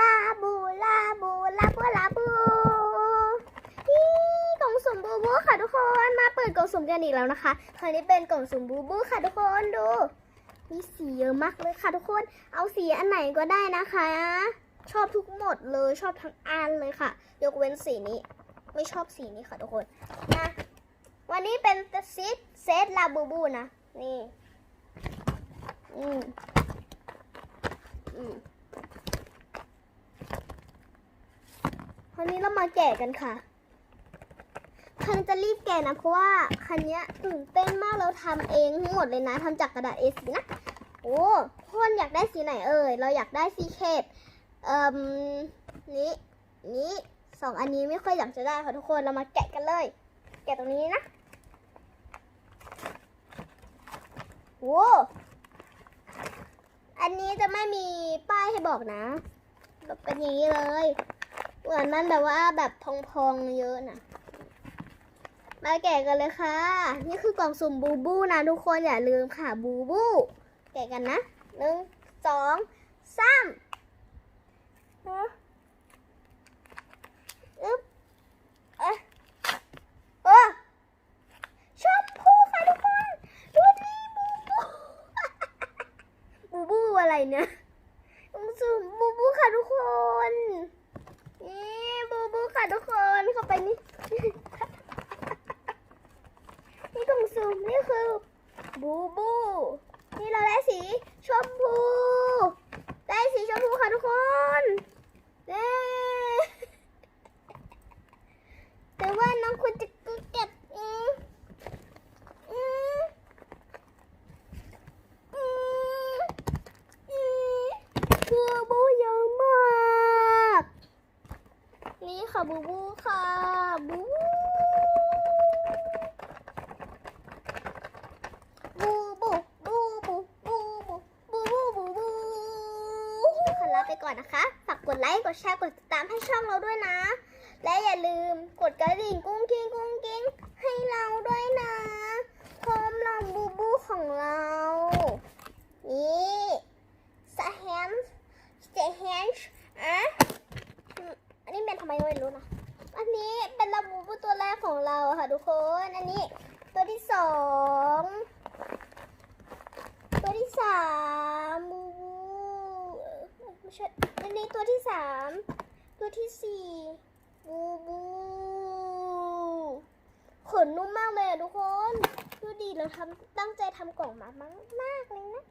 ลาบูลาบูลาบูลาบูนี่กล่องสุ่มบูบูค่ะทุกคนมาเปิดกล่องสุ่มกันอีกแล้วนะคะ คราวนี้เป็นกล่องสุ่มบูบูค่ะทุกคนดู มีสีเยอะมากเลยค่ะทุกคน เอาสีอันไหนก็ได้นะคะ ชอบทุกหมดเลยชอบทั้งอันเลยค่ะ ยกเว้นสีนี้ ไม่ชอบสีนี้ค่ะทุกคนนะวันนี้เป็นเซตเซตลาบูบูนะนี่อืมอืมครา วนี้เรามาแกะกันค่ะ คันจะรีบแกะนะเพราะว่าคันนี้ตื่นเต้นมากเราทำเองทั้งหมดเลยนะทำจากกระดาษ A4 นะ โอ้ทุกคนอยากได้สีไหนเอ่ย เราอยากได้สีเขตเอ่มนี้นี้สองอันนี้ไม่ค่อยอยากจะได้ค่ะทุกคน เรามาแกะกันเลย แกะตรงนี้นะโว้อันนี้จะไม่มีป้ายให้บอกนะแบบเป็นอย่างนี้เลย เหมือนมันแบบว่าแบบพองๆเยอะนะมาแกะกันเลยค่ะ นี่คือกล่องสุ่มบูบูนะทุกคนอย่าลืมค่ะบูบู แกะกันนะหนึ่งสองสามอึ๊บเอ๊ะเออชมพูค่ะทุกคน ดูนี่บูบู บูบูอะไรเนี่ยกล่องสุ่มบูบูค่ะทุกคนนี่บูบูค่ะทุกคนเข้าไปนี่ นี่กล่องสุ่มนี่คือ บูบู นี่เราได้สีชมพู ได้สีชมพูค่ะทุกคนเย้แต่ว่าน้องคุณจะเก็บอืมอืมอืมอืมบูบูเยอะมาก นี่ค่ะบูบูค่ะบูบูาไปก่อนนะคะ ฝากกดไลค์ กดแชร์ กดติดตามให้ช่องเราด้วยนะ และอย่าลืมกดกระดิ่งกุ้งกิ้งกุ้งกิ้งให้เราด้วยนะพร้อมลองบูบูของเรา นี่สแฮมสแฮมอะอืมอันนี้เป็นทำไมไม่รู้นะ อันนี้เป็นลาบูบูตัวแรกของเราค่ะทุกคน อันนี้ตัวที่สอง อันนี้ตัวที่สาม ตัวที่สี่บูบูขนนุ่มมากเลยอะทุกคน ดูดีเราทำตั้งใจทำกล่องมามากมากเลยนะ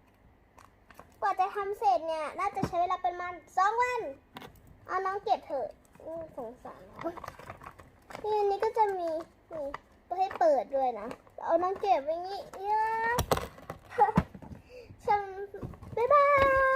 กว่าจะทำเสร็จเนี่ย น่าจะใช้เวลาประมาณสองวัน เอาน้องเก็บเถอะสงสารนี่อันนี้ก็จะมีนี่ตัวให้เปิดด้วยนะ เอาน้องเก็บไว้งี้เยอะฉันบ๊ายบาย